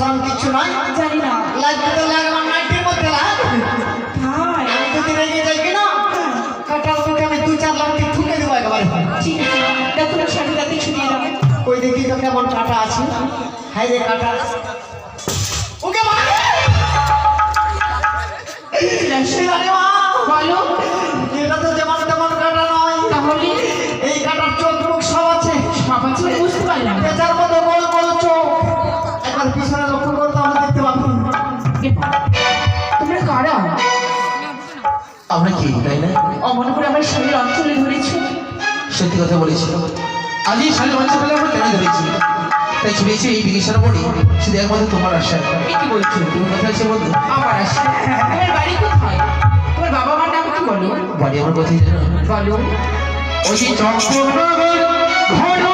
সব কিছু নয় জানি না। লাগবে তো লাগ আমার নাইটির মধ্যে লাগ। আমি যদি রেগে যাই কিনা? কাটার লোকে আমি দু চার লাখ ঠুকে দেবো একেবারে। ঠিক আছে দেখো না শাড়ি তাতে ছুটিয়ে দাও ওই দেখি তো কেমন কাটা আছে। হাই রে কাটা। ওকে মা! বলো। তোমরা কারা? আমরা কি তাই না? অমন করে আমার শরীর অঞ্চলে ধরেছো। সত্যি কথা বলেছি। আজ এই শাড়ি বাচ্চা পেলে আমরা কেন ধরেছি তাই ছুটেছি এই বিদেশের পরে শুধু একমাত্র তোমার আশা। কি বলছো? তুমি কথা আছে বলতে? আমার আসে তোমার বাড়ি কোথায়? তোমার বাবা মার নাম কি বলো? বাড়ি আমার কথাই জানো? বলো। ওই যে চম্পকনগর ঘর।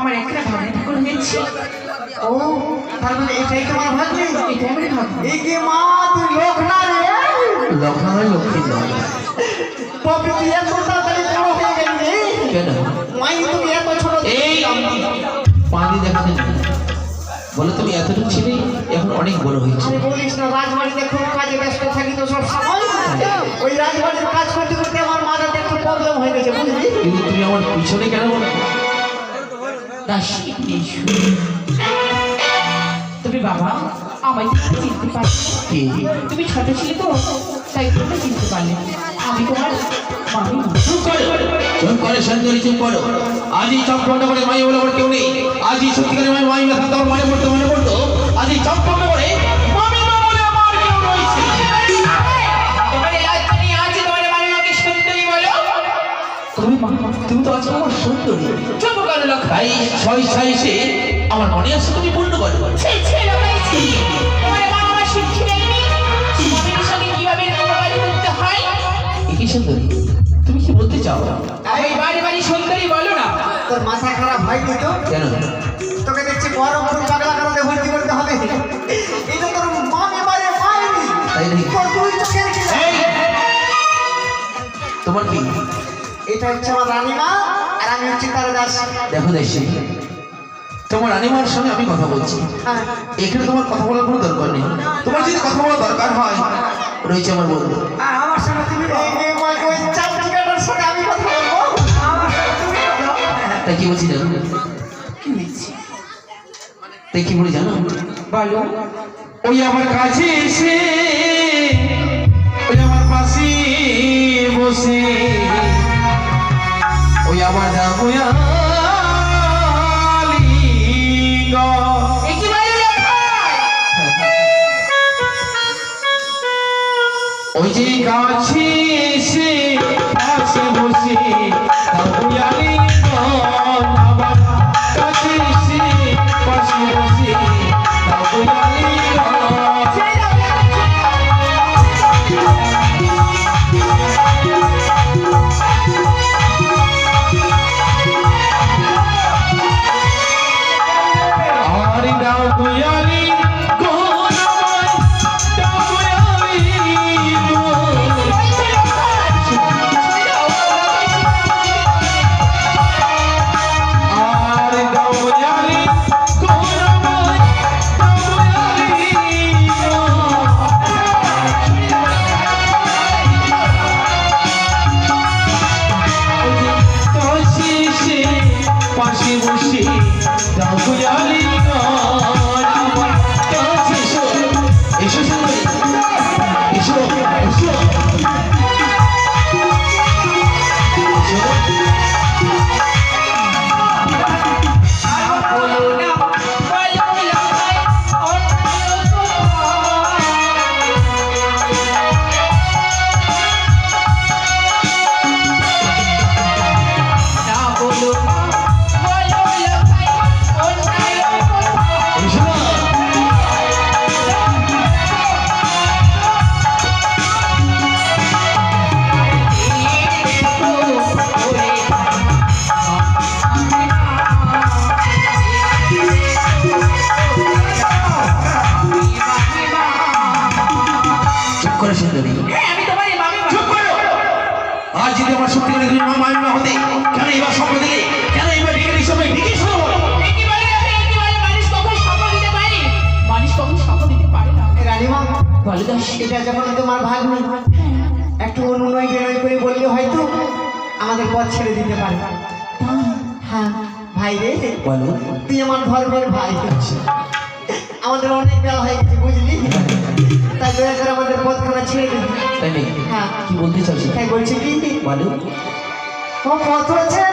আমার একটা ভাগ্নে ঠাকুর হয়েছে। ও তার মানে এটাই তোমার ভাগ্নে এটা আমার ভাগ্নে এই যে মা তুই লোক না রে। লক্ষ্মণ হয় লক্ষ্মী নয়। তবে তুই এত তাড়াতাড়ি বড় হয়ে গেলি রে। কেন? মাই তুমি এত ছোট এই পানি দেখা যায় বলো তুমি এতটুকু ছিলে এখন অনেক বড় হয়েছে। আরে বলিস না রাজবাড়িতে খুব কাজে ব্যস্ত থাকি তো সব সময়। ওই রাজবাড়ির কাজ করতে করতে আমার মাথাতে একটু প্রবলেম হয়ে গেছে বুঝলি? কিন্তু তুমি আমার পিছনে কেন দাসী তুমি বাবা আমায় তুমি চিনতে পারছ তুমি ছোট ছিলে তো তাই তোমরা চিনতে পারলে। আমি তোমার চুপ করো। চুপ করে সুন্দরী চুপ করো। আজই চম্পন্ন করে মাই বলে আমার কেউ নেই। আজই সত্যিকারের মাই মাই মনে পড়তো মনে পড়তো? আজই করে মাকে সুন্দরী বলো। তুমি তুমি তো আজকে আমার সুন্দরী। চুপ করো তাই ছয় ছয় এসে আমার মনে আছে তুমি পূর্ণ করো লোকাইছি তোমার মা সঙ্গে কীভাবে করতে হয়? কি সুন্দরী তুমি কি বলতে চাও? ওই বাড়ি বাড়ি সুন্দরী বলো না। তোর মাথা খারাপ হয় কি তো? কেন? তোকে দেখছি বড় বড় পাগলা কারণে ভর্তি করতে হবে। এটা তোর মামে মারে মায়েনি তাই নাকি? তোর দুই চোখের কি তোমার কি? এটা হচ্ছে আমার রানীমা। আমি হচ্ছি তার দাস। দেখো দেশি তোমার রানিমার সঙ্গে আমি কথা বলছি। হ্যাঁ। এখানে তোমার কথা বলার কোনো দরকার নেই। তোমার যদি কথা বলার দরকার হয় রয়েছে আমার বন্ধু। আমার সঙ্গে তুমি আমি কথা বলব। তাই কি বলছি জানো? তাই কি বলি জানো? বলো। ওই আমার কাছে এসে ওই আমার পাশে বসে। কি ওই যে কাছে এসে পাশে বসে Charlie. আজ যদি আমার সত্যিকারের তুমি মা মামিমা হতে কেন এবার স্বপ্ন দিলে কেন এবার দিচ্ছ আমি ঢেকে শোনো এটা যখন তোমার ভাগ্নি একটু অনুনয় বিনয় করে বললে হয়তো আমাদের পথ ছেড়ে দিতে পারে। হ্যাঁ ভাই রে বলো। তুই আমার ধর্মের ভাই। আমাদের অনেক বেলা হয়ে গেছে বুঝলি? তাই দয়া করে আমাদের পথখানা ছেড়ে দিবি তাই নাকি? হ্যাঁ। কি বলতে চাইছি? তাই বলছি কি? বলো ও পথ ছেড়ে